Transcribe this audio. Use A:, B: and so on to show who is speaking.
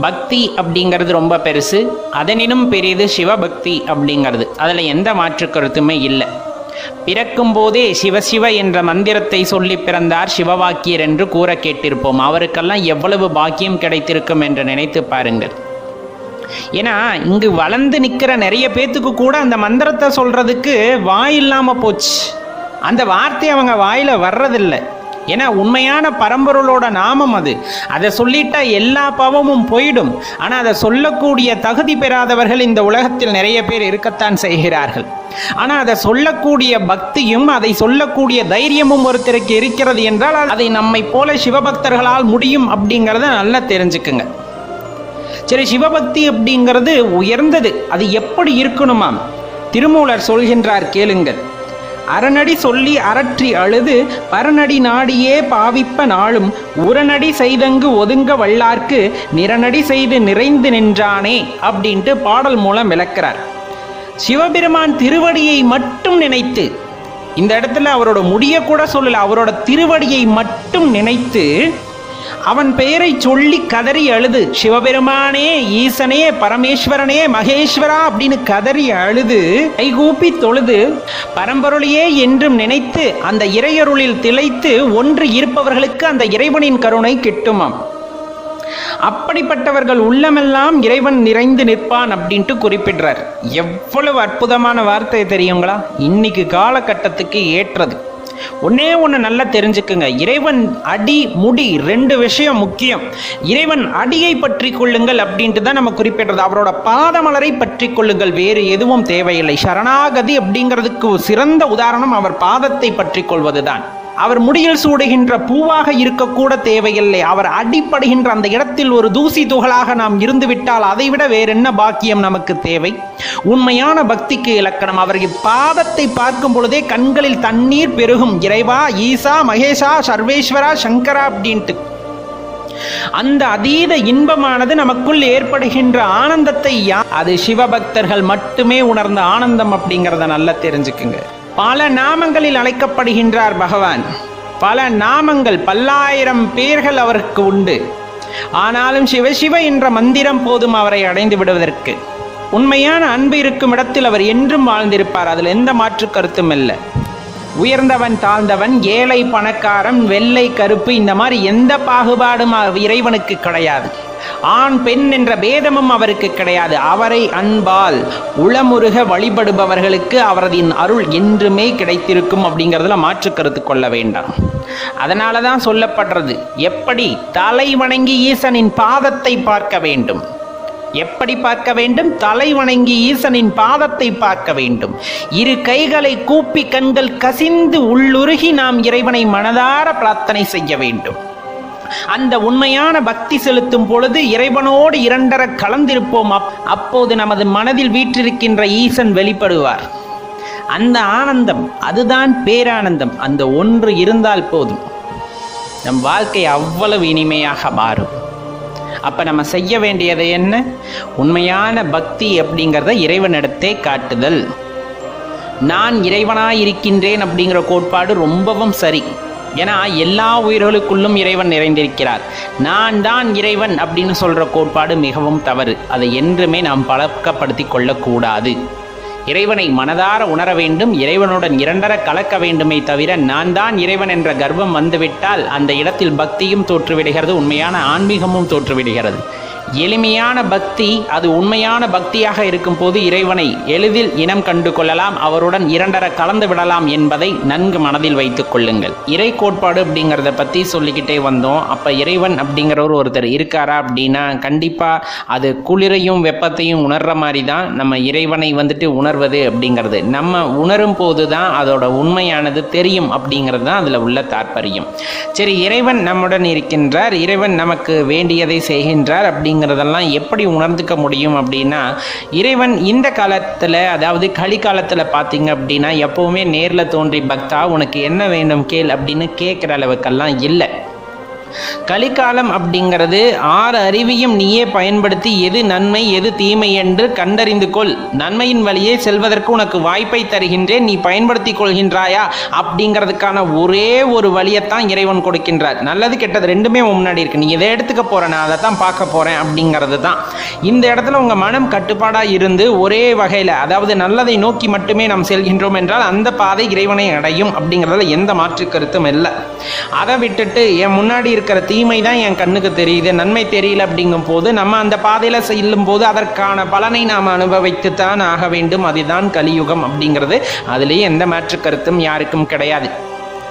A: பக்தி அப்படிங்கிறது ரொம்ப பெருசு அதனினும் பெரியது சிவபக்தி அப்படிங்கிறது. அதில் எந்த மாற்று கருத்துமே இல்லை. பிறக்கும் போதே சிவசிவ என்ற மந்திரத்தை சொல்லி பிறந்தார் சிவவாக்கியர் என்று கூற கேட்டிருப்போம். அவருக்கெல்லாம் எவ்வளவு பாக்கியம் கிடைத்திருக்கும் என்று நினைத்து பாருங்கள். ஏன்னா இங்கு வளர்ந்து நிற்கிற நிறைய பேத்துக்கு கூட அந்த மந்திரத்தை சொல்றதுக்கு வாய் இல்லாமல் போச்சு. அந்த வார்த்தை அவங்க வாயில வர்றதில்லை. ஏன்னா உண்மையான பரம்பொருளோட நாமம் அது. அதை சொல்லிட்டா எல்லா பாவமும் போயிடும். ஆனால் அதை சொல்லக்கூடிய தகுதி பெறாதவர்கள் இந்த உலகத்தில் நிறைய பேர் இருக்கத்தான் செய்கிறார்கள். ஆனால் அதை சொல்லக்கூடிய பக்தியும் அதை சொல்லக்கூடிய தைரியமும் ஒருத்தருக்கு இருக்கிறது என்றால் அதை நம்மை போல சிவபக்தர்களால் முடியும் அப்படிங்கிறத நல்லா தெரிஞ்சுக்குங்க. சரி சிவபக்தி அப்படிங்கிறது உயர்ந்தது. அது எப்படி இருக்கணுமாம்? திருமூலர் சொல்கின்றார் கேளுங்கள். அரணடி சொல்லி அரற்றி அழுது பரநடி நாடியே பாவிப்ப நாளும் உரநடி செய்தங்கு ஒதுங்க வல்லார்க்கு நிறநடி செய்து நிறைந்து நின்றானே அப்படின்ட்டு பாடல் மூலம் விளக்கிறார். சிவபெருமான் திருவடியை மட்டும் நினைத்து இந்த இடத்துல அவரோட முடிய கூட சொல்லல அவரோட திருவடியை மட்டும் நினைத்து அவன் பெயரை சொல்லி கதறி அழுது. சிவபெருமானே ஈசனே பரமேஸ்வரனே மகேஸ்வரா அப்படின்னு கதறி அழுது கைகூப்பி தொழுது பரம்பொருளையே என்றும் நினைத்து அந்த இறையருளில் திளைத்து ஒன்று இருப்பவர்களுக்கு அந்த இறைவனின் கருணை கிட்டுமாம். அப்படிப்பட்டவர்கள் உள்ளமெல்லாம் இறைவன் நிறைந்து நிற்பான் அப்படின்ட்டு குறிப்பிடுறார். எவ்வளவு அற்புதமான வார்த்தை தெரியுங்களா? இன்னைக்கு காலகட்டத்துக்கு ஏற்றது. ஒன்னே ஒன்று நல்லா தெரிஞ்சுக்குங்க. இறைவன் அடி முடி ரெண்டு விஷயம் முக்கியம். இறைவன் அடியை பற்றி கொள்ளுங்கள் அப்படின்ட்டு தான் நம்ம குறிப்பிடுறது. அவரோட பாதமலரை பற்றி கொள்ளுங்கள். வேறு எதுவும் தேவையில்லை. சரணாகதி அப்படிங்கிறதுக்கு சிறந்த உதாரணம் அவர் பாதத்தை பற்றி கொள்வதுதான். அவர் முடியில் சூடுகின்ற பூவாக இருக்கக்கூட தேவையில்லை. அவர் அடிப்படுகின்ற அந்த இடத்தில் ஒரு தூசி துகளாக நாம் இருந்துவிட்டால் அதைவிட வேறென்ன பாக்கியம் நமக்கு தேவை? உண்மையான பக்திக்கு இலக்கணம். அவர் பாதத்தை பார்க்கும் பொழுதே கண்களில் தண்ணீர் பெருகும். இறைவா ஈசா மகேஷா சர்வேஸ்வரா சங்கரா அப்படின்ட்டு. அந்த அதீத இன்பமானது நமக்குள் ஏற்படுகின்ற ஆனந்தத்தை யா அது சிவபக்தர்கள் மட்டுமே உணர்ந்த ஆனந்தம் அப்படிங்கிறத நல்லா தெரிஞ்சுக்குங்க. பல நாமங்களில் அழைக்கப்படுகின்றார் பகவான். பல நாமங்கள் பல்லாயிரம் பேர்கள் அவருக்கு உண்டு. ஆனாலும் சிவசிவ என்ற மந்திரம் போதும் அவரை அடைந்து விடுவதற்கு. உண்மையான அன்பு இருக்கும் இடத்தில் அவர் என்றும் வாழ்ந்திருப்பார் அதில் எந்த மாற்று கருத்தும் இல்லை. உயர்ந்தவன் தாழ்ந்தவன் ஏழை பணக்காரன் வெள்ளை கருப்பு இந்த மாதிரி எந்த பாகுபாடும் இறைவனுக்கு கிடையாது. ஆண் பெண் என்ற பேதமும் அவருக்கு கிடையாது. அவரை அன்பால் உளமுருக வழிபடுபவர்களுக்கு அவரதின் அருள் என்றுமே கிடைத்திருக்கும் அப்படிங்கிறதுல மாற்று கருத்து கொள்ள வேண்டாம். அதனால தான் சொல்லப்படுறது எப்படி தலை வணங்கி ஈசனின் பாதத்தை பார்க்க வேண்டும்? எப்படி பார்க்க வேண்டும்? தலை வணங்கி ஈசனின் பாதத்தை பார்க்க வேண்டும். இரு கைகளை கூப்பி கண்கள் கசிந்து உள்ளுருகி நாம் இறைவனை மனதார பிரார்த்தனை செய்ய வேண்டும். அந்த உண்மையான பக்தி செலுத்தும் பொழுது இறைவனோடு இரண்டர கலந்திருப்போம். அப்- அப்போது நமது மனதில் வீற்றிருக்கின்ற ஈசன் வெளிப்படுவார். அந்த ஆனந்தம் அதுதான் பேரானந்தம். அந்த ஒன்று இருந்தால் போதும். நம் வாழ்க்கை அவ்வளவு இனிமையாக மாறும். அப்ப நம்ம செய்ய வேண்டியது என்ன? உண்மையான பக்தி அப்படிங்கிறத இறைவனிடத்தே காட்டுதல். நான் இறைவனாயிருக்கின்றேன் அப்படிங்கிற கோட்பாடு ரொம்பவும் சரி. ஏன்னா எல்லா உயிர்களுக்குள்ளும் இறைவன் நிறைந்திருக்கிறார். நான் தான் இறைவன் அப்படின்னு சொல்ற கோட்பாடு மிகவும் தவறு. அதை என்றுமே நாம் பழக்கப்படுத்தி கொள்ளக்கூடாது. இறைவனை மனதார உணர வேண்டும் இறைவனுடன் இரண்டர கலக்க வேண்டுமே தவிர நான் தான் இறைவன் என்ற கர்வம் வந்துவிட்டால் அந்த இடத்தில் பக்தியும் தோற்றுவிடுகிறது உண்மையான ஆன்மீகமும் தோற்றுவிடுகிறது. எளிமையான பக்தி அது உண்மையான பக்தியாக இருக்கும் போது இறைவனை எளிதில் இனம் கண்டு கொள்ளலாம் அவருடன் இரண்டர கலந்து விடலாம் என்பதை நன்கு மனதில் வைத்துக் கொள்ளுங்கள். இறை கோட்பாடு அப்படிங்கிறத பற்றி சொல்லிக்கிட்டே வந்தோம். அப்போ இறைவன் அப்படிங்கிறவர் ஒருத்தர் இருக்காரா அப்படின்னா கண்டிப்பாக அது குளிரையும் வெப்பத்தையும் உணர்ற மாதிரி தான் நம்ம இறைவனை வந்துட்டு உணர்வது அப்படிங்கிறது. நம்ம உணரும் போது தான் அதோட உண்மையானது தெரியும் அப்படிங்கிறது தான் அதில் உள்ள தாற்பயம். சரி இறைவன் நம்முடன் இருக்கின்றார் இறைவன் நமக்கு வேண்டியதை செய்கின்றார் அப்படிங்கிறதெல்லாம் எப்படி உணர்ந்துக்க முடியும் அப்படின்னா இறைவன் இந்த காலத்தில் அதாவது கலிகாலத்தில் பார்த்தீங்க அப்படின்னா எப்போவுமே நேரில் தோன்றி பக்தா உனக்கு என்ன வேண்டும் கேள் அப்படின்னு கேட்குற அளவுக்கெல்லாம் இல்லை. கலிகாலம் அப்படிங்கிறது ஆறு அறிவையும் நீயே பயன்படுத்தி எது நன்மை எது தீமை என்று கண்டறிந்து கொள். நன்மையின் வழியே செல்வதற்கு உனக்கு வாய்ப்பை தருகின்றேன். நீ பயன்படுத்தி கொள்கின்றாயா? அப்படிங்கிறதுக்கான ஒரே ஒரு வழியைத்தான் இறைவன் கொடுக்கின்றார். நல்லது கெட்டது ரெண்டுமே முன்னாடி இருக்கு. நீ எதை எடுத்துக்க போற நான் அதை தான் பார்க்க போறேன் அப்படிங்கிறது தான் இந்த இடத்துல உங்க மனம் கட்டுப்பாடா இருந்து ஒரே வகையில் அதாவது நல்லதை நோக்கி மட்டுமே நாம் செல்கின்றோம் என்றால் அந்த பாதை இறைவனை அடையும் அப்படிங்கிறதுல எந்த மாற்று கருத்தும் இல்லை. அதை விட்டுட்டு என் முன்னாடி இருக்கிற தீமை தான் என் கண்ணுக்கு தெரியுது நன்மை தெரியல அப்படிங்கும் போது நம்ம அந்த பாதையில் செல்லும் போது அதற்கான பலனை நாம் அனுபவித்துத்தான் ஆக வேண்டும். அதுதான் கலியுகம் அப்படிங்கிறது. அதுலேயே எந்த மாற்று கருத்தும் யாருக்கும் கிடையாது.